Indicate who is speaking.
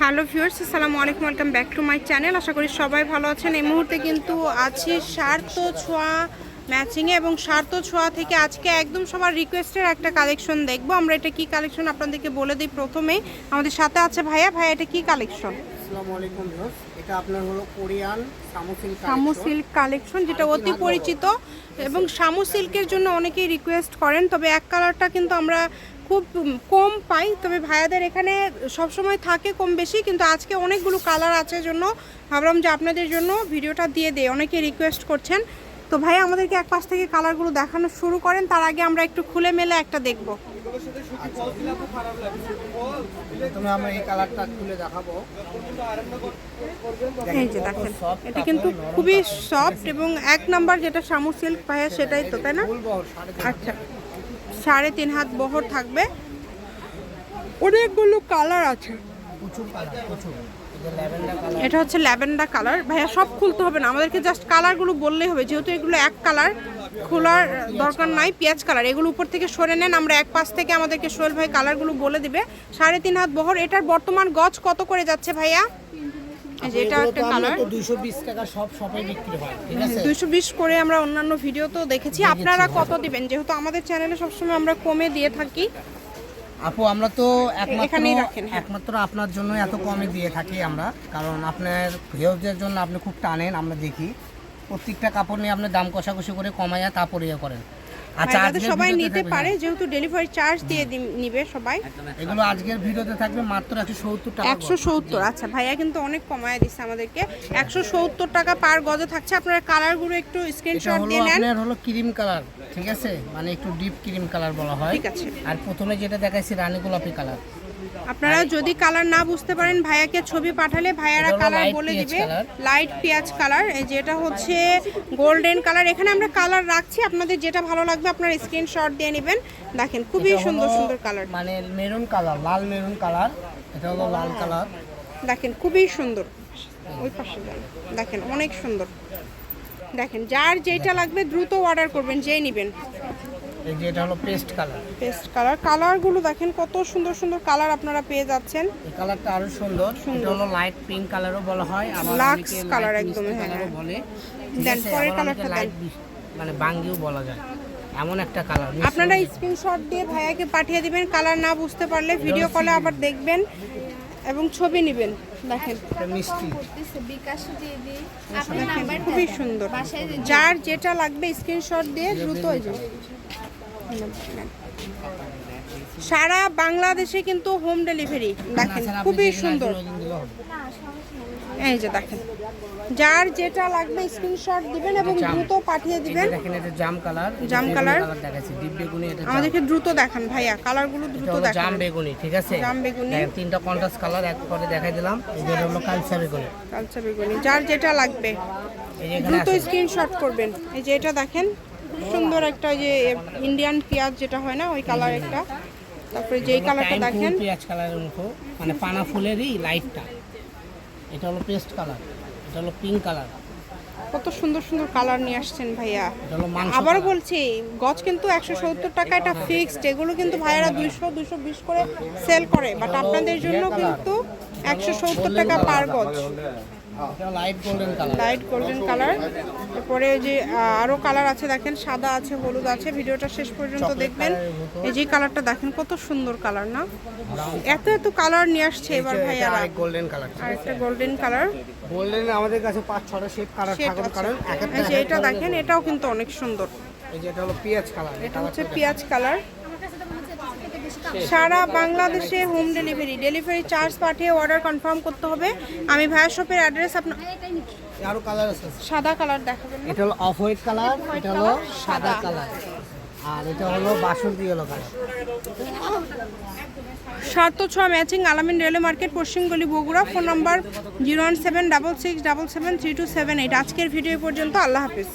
Speaker 1: Hello viewers আসসালামু আলাইকুম welcome back to my channel. আশা করি সবাই ভালো আছেন। এই মুহূর্তে কিন্তু আছি স্বার্থ ছোঁয়া ম্যাচিংয়ে এবং স্বার্থ ছোঁয়া থেকে আজকে একদম সবার রিকোয়েস্টের একটা কালেকশন দেখব। আমরা এটা কি কালেকশন আপনাদেরকে বলে দিই প্রথমেই আমাদের সাথে আছে ভাইয়া। ভাইয়া এটা কি কালেকশন
Speaker 2: আসসালামু আলাইকুম ভিউয়ার্স। এটা আপনার হলো কোরিয়ান সামুসিল
Speaker 1: শামু সিল্ক কালেকশন যেটা অতি পরিচিত। এবং শামু সিল্কের জন্য অনেকেই রিকোয়েস্ট করেন তবে এক কালারটা কিন্তু আমরা খুব কম পাই তবে ভাইয়াদের এখানে সব সময় থাকে কম বেশি কিন্তু আজকে অনেকগুলো কালার আছে জন্য ভাবলাম যে আপনাদের জন্য ভিডিওটা দিয়ে দেয় অনেকে রিকোয়েস্ট করছেন। তো ভাই আমাদেরকে এক পাশ থেকে কালারগুলো দেখানো শুরু করেন তার আগে আমরা একটু খুলে মেলে একটা দেখব।
Speaker 2: প্রথমে আমরা এই কালারটা খুলে দেখাবো।
Speaker 1: এই যে দেখেন এটা কিন্তু খুবই সফট এবং এক নাম্বার যেটা শামু সিল্ক ভাইয়া সেটাই তো তাই না? আচ্ছা। সাড়ে তিন হাত বহর থাকবে। অনেকগুলো কালার আছে।
Speaker 2: এটা
Speaker 1: হচ্ছে ল্যাভেন্ডার কালার। ভাইয়া, সব খুলতে হবে না। আমাদেরকে জাস্ট কালারগুলো বললেই হবে। যেহেতু এগুলো এক কালার, খোলার দরকার নাই, পেঁয়াজ কালার। এগুলো উপর থেকে সরে নেন, আমরা এক পাশ থেকে আমাদেরকে সোহেল ভাই কালারগুলো বলে দিবে। সাড়ে তিন হাত বহর, এটার বর্তমান গজ কত করে যাচ্ছে ভাইয়া? এই যে এটা একটা কালার
Speaker 2: তো দুইশো বিশ টাকা সব শপে বিক্রি হয় ঠিক আছে?
Speaker 1: দুইশো বিশ করে আমরা অন্যান্য ভিডিও তো দেখেছি। আপনারা কত দিবেন? যেহেতু আমাদের চ্যানেলে সবসময় আমরা কমে দিয়ে থাকি।
Speaker 2: আপু আমরা তো একমাত্র
Speaker 1: হ্যাঁ।
Speaker 2: একমাত্র আপনার জন্য এত কমে দিয়ে থাকি আমরা। কারণ আপনার ভিউজের জন্য আপনি খুব টানেন আমরা দেখি। প্রত্যেকটা কাপড় নিয়ে আপনি দাম কষাকষি করে কমাইয়া তারপরে ইয়ে করেন। আচ্ছা
Speaker 1: সবাই নিতে পারে যেহেতু ডেলিভারি চার্জ দিয়ে নিবে সবাই।
Speaker 2: এগুলো আজকের ভিডিওতে থাকবে মাত্র একশো সত্তর টাকা
Speaker 1: একশো সত্তর আচ্ছা ভাইয়া কিন্তু অনেক কমায় দিচ্ছে আমাদেরকে। একশো সত্তর টাকা পার গজে থাকছে। আপনারা কালারগুলো একটু স্ক্রিনশট দিয়ে নেন।
Speaker 2: আপনার হলো ক্রিম কালার ঠিক আছে? মানে একটু ডিপ ক্রিম কালার বলা হয়।
Speaker 1: ঠিক আছে।
Speaker 2: আর প্রথমে যেটা দেখাইছি রানী গোলাপি কালার
Speaker 1: আপনারা যদি কালার না বুঝতে পারেন ভাইয়াকে ছবি পাঠালে ভাইয়ারা কালার বলে দিবে। লাইট পেঁয়াজ কালার এই যেটা হচ্ছে গোল্ডেন কালার। এখানে আমরা কালার রাখছি আপনাদের যেটা ভালো লাগবে আপনারা স্ক্রিনশট দিয়ে নেবেন। দেখেন খুবই সুন্দর সুন্দর কালার।
Speaker 2: মানে মেরুন কালার লাল মেরুন কালার। এটা হলো লাল কালার।
Speaker 1: দেখেন খুবই সুন্দর। ওই পাশে দেখেন অনেক সুন্দর। দেখেন যার যেটা লাগবে দ্রুত অর্ডার করবেন যেই নেবেন।
Speaker 2: এই যে এটা হলো পেস্ট কালার
Speaker 1: পেস্ট কালার কালারগুলো দেখেন কত সুন্দর সুন্দর কালার আপনারা পেয়ে যাচ্ছেন।
Speaker 2: এই কালারটা আরও সুন্দর। এটা হলো লাইট পিঙ্ক কালারও বলা হয়। আবার
Speaker 1: colour
Speaker 2: light
Speaker 1: একদম, হ্যাঁ।
Speaker 2: বলে।
Speaker 1: দেন, পরের কালারটা
Speaker 2: লাইট মানে বাঙ্গিও বলা যায়। এমন একটা কালার
Speaker 1: আপনারা স্ক্রিনশট দিয়ে ভাইয়াকে পাঠিয়ে দিবেন। কালার না বুঝতে পারলে ভিডিও কলে আবার দেখবেন এবং ছবি নেবেন। দেখেন।
Speaker 2: মিষ্টি।
Speaker 1: খুবই সুন্দর। যার যেটা লাগবে স্ক্রিনশট দিয়ে দ্রুত। সারা বাংলাদেশে কিন্তু হোম ডেলিভারি দেখেন খুবই সুন্দর। এই যে দেখেন যার যেটা লাগবে স্ক্রিনশট দিবেন এবং দ্রুত পাঠিয়ে দিবেন।
Speaker 2: দেখেন এটা জাম কালার
Speaker 1: জাম কালার
Speaker 2: দেখাচ্ছি ডিপ বেগুনি এটা জাম।
Speaker 1: আমাদেরকে দ্রুত দেখান ভাইয়া কালারগুলো দ্রুত
Speaker 2: হলো জাম বেগুনি ঠিক আছে?
Speaker 1: জাম বেগুনি।
Speaker 2: দেখেন, তিনটা কন্ট্রাস্ট কালার এক করে দেখাই দিলাম। এটা হলো কালচা বেগুনি।
Speaker 1: কালচা বেগুনি যার যেটা লাগবে
Speaker 2: এই যে এখানে
Speaker 1: দ্রুত স্ক্রিনশট করবেন। এই যে এটা দেখেন সুন্দর একটা যে ইন্ডিয়ান পেঁয়াজ যেটা হয় না ওই কালার একটা। তারপরে যেই কালারটা দেখেন।
Speaker 2: পেঁয়াজ কালারের মতো। মানে পানা ফুলেরই লাইটটা এটা হলো পেস্ট কালার এটা হলো পিঙ্ক কালার
Speaker 1: কত সুন্দর সুন্দর কালার নিয়ে আসছেন ভাইয়া। আবারও বলছি গজ কিন্তু একশো সত্তর টাকা এটা ফিক্সড এগুলো কিন্তু ভাইয়ারা দুইশো দুইশো বিশ করে সেল করে। বাট আপনাদের জন্য কিন্তু একশো সত্তর টাকা পার গজ
Speaker 2: লাইট গোল্ডেন কালার
Speaker 1: তারপরে যে আরও কালার আছে দেখেন সাদা আছে হলুদ আছে। ভিডিওটা শেষ পর্যন্ত দেখবেন। এই যে কালারটা দেখেন কত সুন্দর কালার না? এত এত কালার নিয়ে আসছে এবার ভাইয়ারা।
Speaker 2: গোল্ডেন কালার
Speaker 1: আর একটা গোল্ডেন কালার
Speaker 2: গোল্ডেন আমাদের কাছে পাঁচ ছটা শেড কালার থাকার কারণ একটা
Speaker 1: এটা দেখেন এটাও কিন্তু অনেক সুন্দর।
Speaker 2: এই যে এটা হলো পেঁয়াজ কালার
Speaker 1: এটা হচ্ছে পেঁয়াজ কালার সারা বাংলাদেশে হোম ডেলিভারি ডেলিভারি চার্জ পাঠিয়ে অর্ডার কনফার্ম করতে হবে। আমি ভাইয়া শপের অ্যাড্রেস আপনার
Speaker 2: আরও কালার আছে।
Speaker 1: সাদা কালার দেখাবেন
Speaker 2: এটা হলো অফ হোয়াইট কালার এটা হলো সাদা কালার আর এটা হলো বাসন্তী ইয়েলো কালার
Speaker 1: সাত ছয় matching Alamin railway market পশ্চিমগলি Bogura phone number zero one seven double six double seven three two seven eight আজকের ভিডিও পর্যন্ত আল্লাহ হাফিজ।